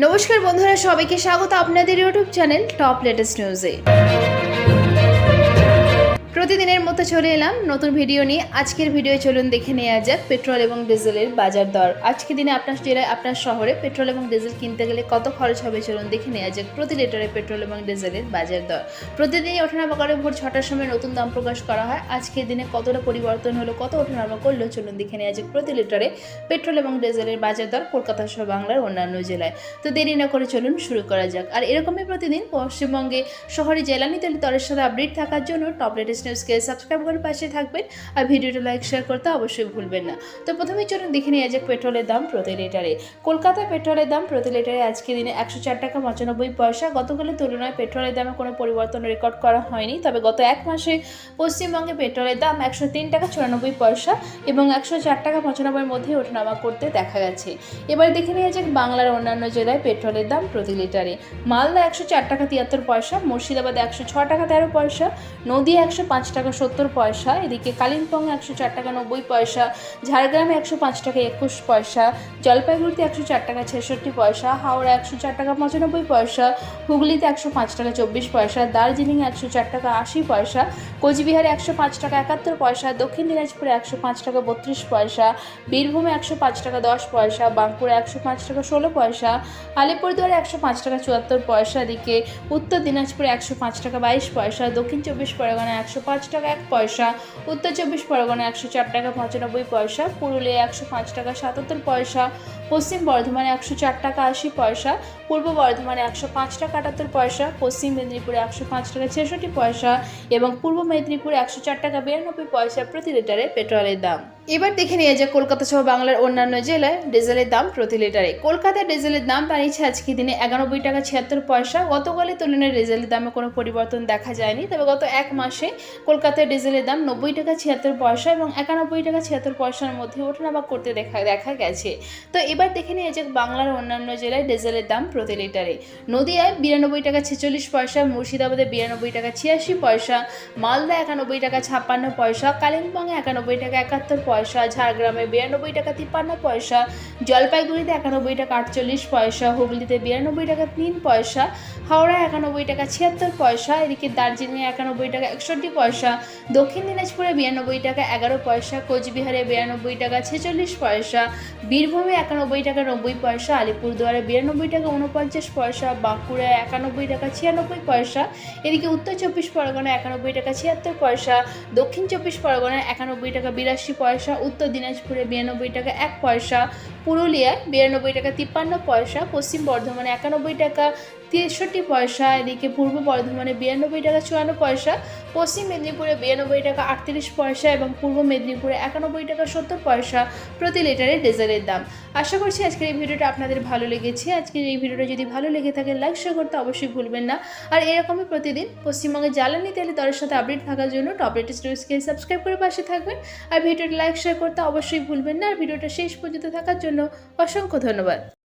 নমস্কার বন্ধুরা সবাইকে স্বাগত আপনাদের ইউটিউব চ্যানেল টপ লেটেস্ট নিউজে। প্রতিদিনের মতো চলে এলাম। নতুন ভিডিও নিয়ে আজকের ভিডিও চলুন দেখে নেওয়া যাক পেট্রোল এবং ডিজেলের বাজার দর। আজকে দিনে আপনার জেলায়, আপনার শহরে পেট্রোল এবং ডিজেল কিনতে গেলে কত খরচ হবে চলুন দেখে নেওয়া যাক প্রতি লিটারে পেট্রোল এবং ডিজেলের বাজার দর। প্রতিদিনই ওঠানামা করে ভোর ছটার সময় নতুন দাম প্রকাশ করা হয়। আজকের দিনে কতটা পরিবর্তন হলো, কত ওঠানামা করল চলুন দেখে নেওয়া যাক প্রতি লিটারে পেট্রোল এবং ডিজেলের বাজার দর কলকাতা সহ বাংলার অন্যান্য জেলায়। তো দেরি না করে চলুন শুরু করা যাক। আর এরকমই প্রতিদিন পশ্চিমবঙ্গে, শহরে জ্বালানি তেল দরের সাথে আপডেট থাকার জন্য টপ নিউজকে সাবস্ক্রাইব করে পাশে থাকবেন আর ভিডিওটা লাইক শেয়ার করতে অবশ্যই ভুলবেন না। তো প্রথমেই চলুন দেখে নিয়ে যাক পেট্রোলের দাম প্রতি লিটারে। কলকাতায় পেট্রোলের দাম প্রতি লিটারে আজকে দিনে একশো চার টাকা পঁচানব্বই পয়সা। গতকালের তুলনায় পেট্রোলের দামে কোনো পরিবর্তন রেকর্ড করা হয়নি। তবে গত এক মাসে পশ্চিমবঙ্গে পেট্রোলের দাম একশো তিন টাকা চুরানব্বই পয়সা এবং একশো চার টাকা পঁচানব্বইয়ের মধ্যে ওঠানামা করতে দেখা গেছে। এবার দেখে নিয়ে যাক বাংলার অন্যান্য জেলায় পেট্রোলের দাম প্রতি লিটারে। মালদা একশো চার টাকা তিয়াত্তর পয়সা, মুর্শিদাবাদে একশো ছ টাকা তেরো পয়সা নদী একশো পাঁচ টাকা সত্তর পয়সা, এদিকে কালিম্পং একশো চার টাকা নব্বই পয়সা, ঝাড়গ্রামে একশো পাঁচ টাকা একুশ পয়সা, জলপাইগুড়িতে একশো চার টাকা ছেষট্টি পয়সা, হাওড়া একশো চার টাকা পঁচানব্বই পয়সা, হুগলিতে একশো পাঁচ টাকা চব্বিশ পয়সা, দার্জিলিং একশো চার টাকা আশি পয়সা, কোচবিহারে একশো পাঁচ টাকা একাত্তর পয়সা, দক্ষিণ দিনাজপুরে একশো পাঁচ টাকা বত্রিশ পয়সা, বীরভূমে একশো পাঁচ টাকা দশ পয়সা বাঁকুড়া একশো পাঁচ টাকা ষোলো পয়সা, আলিপুরদুয়ারে একশো পাঁচ টাকা চুয়াত্তর পয়সা, এদিকে উত্তর দিনাজপুরে একশো পাঁচ টাকা বাইশ পয়সা, দক্ষিণ চব্বিশ পরগনা একশো পাঁচ টাকা এক পয়সা। উত্তর চব্বিশ পরগনা একশো চার টাকা পঁচানব্বই পয়সা। পুরুলিয়া একশো পাঁচ টাকা সাতাত্তর পয়সা। পশ্চিম বর্ধমানে একশো চার টাকা আশি পয়সা। পূর্ব বর্ধমানে একশো পাঁচ টাকা আটাত্তর পয়সা। পশ্চিম মেদিনীপুরে একশো পাঁচ টাকা ছেষট্টি পয়সা এবং পূর্ব মেদিনীপুরে একশো চার টাকা বিরানব্বই পয়সা প্রতি লিটারে পেট্রোলের দাম। এবার দেখে নিয়ে যাক কলকাতা সহ বাংলার অন্যান্য জেলায় ডিজেলের দাম প্রতি লিটারে। কলকাতায় ডিজেলের দাম দাঁড়িয়েছে আজকে দিনে একানব্বই টাকা ছিয়াত্তর পয়সা। গতকালের তুলনায় ডিজেলের দামে কোনো পরিবর্তন দেখা যায়নি। তবে গত এক মাসে কলকাতায় ডিজেলের দাম নব্বই টাকা ছিয়াত্তর পয়সা এবং একানব্বই টাকা ছিয়াত্তর পয়সার মধ্যে ওঠানামা করতে দেখা দেখা গেছে। তো এবার দেখে নিয়ে যাক বাংলার অন্যান্য জেলায় ডিজেলের দাম প্রতি লিটারে। নদিয়ায় বিরানব্বই টাকা ছেচল্লিশ পয়সা, মুর্শিদাবাদে বিরানব্বই টাকা ছিয়াশি পয়সা মালদা একানব্বই টাকা ছাপ্পান্ন পয়সা, কালিম্পংয়ে একানব্বই টাকা একাত্তর পয়সা, ঝাড়গ্রামে বিরানব্বই টাকা তিপ্পান্ন পয়সা, জলপাইগুড়িতে একানব্বই টাকা আটচল্লিশ পয়সা, হুগলিতে বিরানব্বই টাকা তিন পয়সা হাওড়া একানব্বই টাকা ছিয়াত্তর পয়সা, এদিকে দার্জিলিংয়ে একানব্বই টাকা একষট্টি পয়সা, দক্ষিণ দিনাজপুরে বিরানব্বই টাকা এগারো পয়সা, কোচবিহারে বিরানব্বই টাকা ছেচল্লিশ পয়সা, বীরভূমে একানব্বই টাকা নব্বই পয়সা, আলিপুরদুয়ারে বিরানব্বই টাকা উনপঞ্চাশ পয়সা, বাঁকুড়ায় একানব্বই টাকা ছিয়ানব্বই পয়সা, এদিকে উত্তর চব্বিশ পরগনা একানব্বই টাকা ছিয়াত্তর পয়সা, দক্ষিণ চব্বিশ পরগনায় একানব্বই টাকা বিরাশি পয়সা উত্তর দিনাজপুরে বিরানব্বই টাকা এক পয়সা পুরুলিয়ায় বিরানব্বই টাকা তিপ্পান্ন পয়সা, পশ্চিম বর্ধমানে একানব্বই টাকা তেষট্টি পয়সা, এদিকে পূর্ব বর্ধমানে বিরানব্বই টাকা, চুয়ান্ন পয়সা, পশ্চিম মেদিনীপুরে বিরানব্বই টাকা, আটত্রিশ পয়সা এবং পূর্ব মেদিনীপুরে একানব্বই টাকা, সত্তর পয়সা প্রতি লিটারে ডিজেলের দাম। আশা করছি আজকের এই ভিডিওটা আপনাদের ভালো লেগেছে। আজকের এই ভিডিওটা যদি ভালো লেগে থাকে লাইক শেয়ার করতে অবশ্যই ভুলবেন না। আর এরকমই প্রতিদিন পশ্চিমবঙ্গে জ্বালানি তেলে দরের সাথে আপডেট থাকার জন্য টপ লেটেস্ট নিউজকে সাবস্ক্রাইব করে পাশে থাকবেন। আর ভিডিওটা লাইক শেয়ার করতে অবশ্যই ভুলবেন না। আর ভিডিওটা শেষ পর্যন্ত থাকার জন্য অসংখ্য ধন্যবাদ।